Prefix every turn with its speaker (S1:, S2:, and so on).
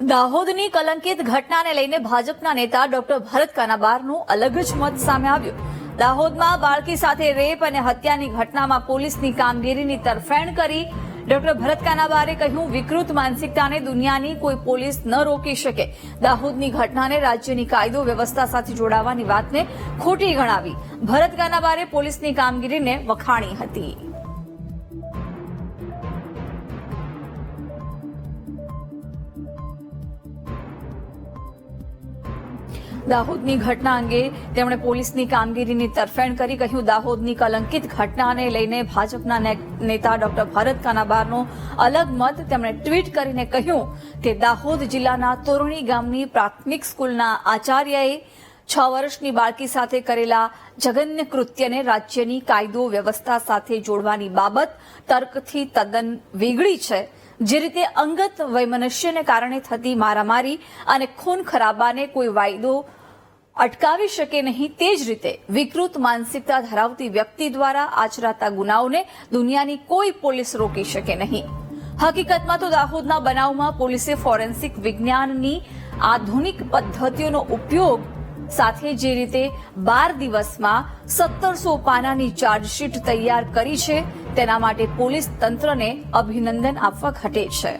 S1: દાહોદની કલંકિત ઘટનાને લઈને ભાજપના નેતા ડોક્ટર ભરત કાનાબારનું અલગ જ મત સામે આવ્યો. દાહોદમાં બાળકી સાથે રેપ અને હત્યાની ઘટનામાં પોલીસની કામગીરીની તરફેણ કરી ડોક્ટર ભરત કાનાબારે કહ્યું, વિકૃત માનસિકતાને દુનિયાની કોઈ પોલીસ ન રોકી શકે. દાહોદની ઘટનાને રાજ્યની કાયદો વ્યવસ્થા સાથે જોડાવાની વાતને ખોટી ગણાવી. ભરત કાનાબારે પોલીસની કામગીરીને વખાણી હતી. દાહોદની ઘટના અંગે તેમણે પોલીસની કામગીરીની તરફેણ કરી, કહ્યું, દાહોદની કલંકિત ઘટનાને લઈને ભાજપના નેતા ડોક્ટર ભરત કાનાબારનો અલગ મત તેમણે ટ્વીટ કરીને કહ્યું કે દાહોદ જિલ્લાના તોરણી ગામની પ્રાથમિક સ્કૂલના આચાર્યએ છ વર્ષની બાળકી સાથે કરેલા જઘન્ય કૃત્યને રાજ્યની કાયદો વ્યવસ્થા સાથે જોડવાની બાબત તર્કથી તદ્દન વેગળી છે. જે રીતે અંગત વૈમનસ્યને કારણે થતી મારામારી અને ખૂન ખરાબાને કોઈ વાયદો અટકાવી શકે નહીં, તે જ રીતે વિકૃત માનસિકતા ધરાવતી વ્યક્તિ દ્વારા આચરાતા ગુનાઓને દુનિયાની કોઈ પોલીસ રોકી શકે નહીં. હકીકતમાં તો દાહોદના બનાવમાં પોલીસે ફોરેન્સિક વિજ્ઞાનની આધુનિક પદ્ધતિઓનો ઉપયોગ સાથે જે રીતે બાર દિવસમાં સત્તરસો પાનાની ચાર્જશીટ તૈયાર કરી છે, તેના માટે પોલીસ તંત્રને અભિનંદન આપવા ઘટે છે.